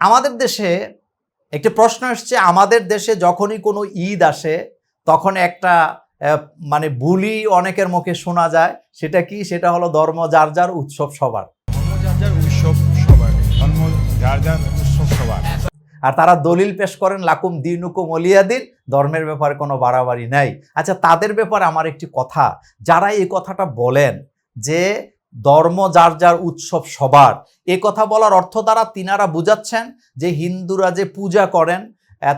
আমাদের দেশে একটি প্রশ্ন এসছে আমাদের দেশে যখনই কোনো ঈদ আসে তখন একটা মানে বুলি অনেকের মুখে শোনা যায় সেটা কি? সেটা হলো ধর্ম যার যার উৎসব সবার। ধর্ম যার যার উৎসব সবার ধর্ম যার যার উৎসব সবার। আর তারা দলিল পেশ করেন লাকুম দিনুকুম অলিয়াদিন ধর্মের ব্যাপারে কোনো বাড়াবাড়ি নাই। আচ্ছা তাদের ব্যাপারে আমার একটি কথা। যারা এই কথাটা বলেন যে ধর্ম যার যার উৎসব সবার। এ কথা বলার অর্থ দ্বারা তিনারা বুঝাচ্ছেন যে হিন্দুরা যে পূজা করেন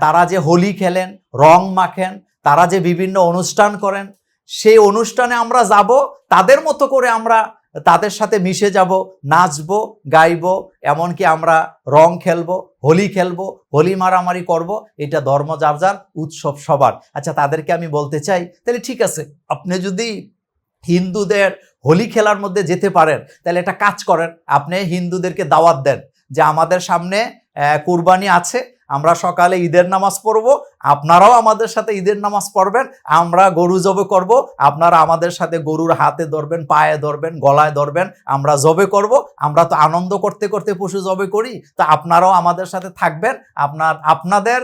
তারা যে হোলি খেলেন, রং মাখেন, তারা যে বিভিন্ন অনুষ্ঠান করেন, সেই অনুষ্ঠানে আমরা যাব, তাদের মতো করে আমরা তাদের সাথে মিশে যাব, নাচবো, গাইবো, এমনকি আমরা রং খেলব, হোলি খেলব, হোলি মারামারি করব, এটা ধর্ম যার যার উৎসব সবার। আচ্ছা তাদেরকে আমি বলতে চাই, তাহলে ঠিক আছে, আপনি যদি হিন্দুদের হোলি খেলার মধ্যে যেতে পারেন। তাহলে একটা কাজ করেন, আপনি হিন্দুদেরকে দাওয়াত দেন যে আমাদের সামনে কুরবানি আছে, আমরা সকালে ঈদের নামাজ পড়ব, আপনারাও আমাদের সাথে ঈদের নামাজ পড়বেন, আমরা গরু জবে করব, আপনারা আমাদের সাথে গরুর হাতে ধরবেন, পায়ে ধরবেন, গলায় ধরবেন, আমরা জবে করব, আমরা তো আনন্দ করতে করতে পশু জবে করি, তো আপনারাও আমাদের সাথে থাকবেন, আপনার, আপনাদের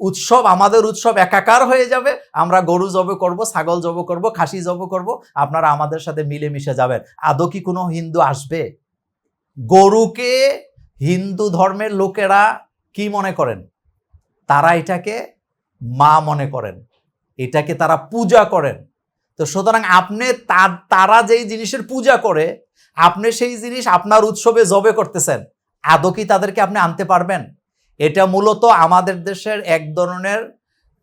উৎসব, আমাদের উৎসব একাকার হয়ে যাবে। আমরা গরু জবে করব, ছাগল জবে করব, খাসি জবে করব, আপনারা আমাদের সাথে মিলেমিশে যাবেন। আদৌ কি কোনো হিন্দু আসবে? গরুকে হিন্দু ধর্মের লোকেরা কি মনে করেন? তারা এটাকে মা মনে করেন। এটাকে তারা পূজা করেন। তো সুতরাং আপনি তার, তারা যেই জিনিসের পূজা করে, আপনি সেই জিনিস আপনার উৎসবে জবে করতেছেন। আদৌ কি তাদেরকে আপনি আনতে পারবেন? এটা মূলত আমাদের দেশের এক ধরনের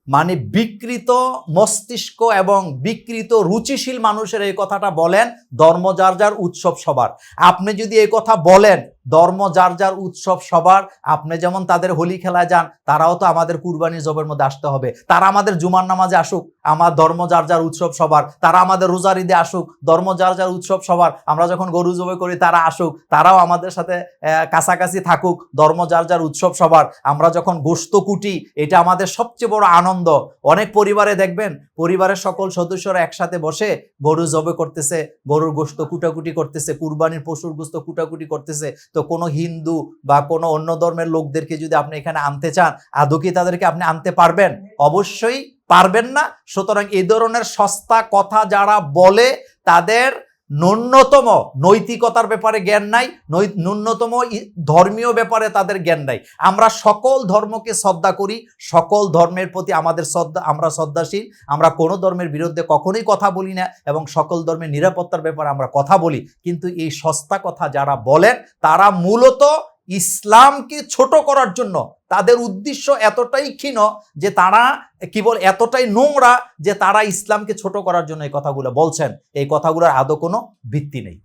মানে বিকৃত মস্তিষ্ক এবং বিকৃত রুচিশীল মানুষের এই কথাটা বলেন ধর্ম যার যার উৎসব সবার। আপনি যদি এই কথা বলেন ধর্ম, যার যার উৎসব সবার। আপনি যেমন তাদের হোলি খেলায় যান, তারাও তো আমাদের কুরবানি জবের মধ্যে আসতে হবে। তারা আমাদের জুমার নামাজে আসুক, আমার ধর্ম, যার যার উৎসব সবার। তারা আমাদের রোজার ঈদে আসুক, ধর্ম, যার যার উৎসব সবার। আমরা যখন গরু জবে করি, তারা আসুক, তারাও আমাদের সাথে কাছাকাছি থাকুক, ধর্ম, যার যার উৎসব সবার। আমরা যখন গোস্ত কুটি, এটা আমাদের সবচেয়ে বড় আনন্দ। অনেক পরিবারে দেখবেন, পরিবারের সকল সদস্যরা একসাথে বসে গরু জবে করতেছে, গরুর গোস্ত কুটাকুটি করতেছে, কুরবানির পশুর গোস্ত কুটাকুটি করতেছে। তো কোনো হিন্দু বা কোনো অন্য ধর্মের লোকদেরকে যদি আপনি এখানে আনতে চান, আদৌ কি তাদেরকে আপনি আনতে পারবেন? অবশ্যই পারবেন না। সুতরাং এই ধরনের সস্তা কথা যারা বলে, তাদের ন্যূনতম নৈতিকতার ব্যাপারে জ্ঞান নাই ন্যূনতম ধর্মীয় ব্যাপারে তাদের জ্ঞান নাই। আমরা সকল ধর্মকে শ্রদ্ধা করি, সকল ধর্মের প্রতি আমাদের শ্রদ্ধা, আমরা শ্রদ্ধাশীল, আমরা কোনো ধর্মের বিরুদ্ধে কখনোই কথা বলি না এবং সকল ধর্মের নিরাপত্তার ব্যাপারে আমরা কথা বলি। কিন্তু এই সস্তা কথা যারা বলেন, তারা মূলত ইসলামকে ছোট করার জন্য তাদের উদ্দেশ্য এতটাই ক্ষীণ যে তারা কি বল এতটাই নোংরা যে তারা ইসলামকে ছোট করার জন্য এই কথাগুলো বলছেন। এই কথাগুলোর আদৌ কোনো ভিত্তি নেই।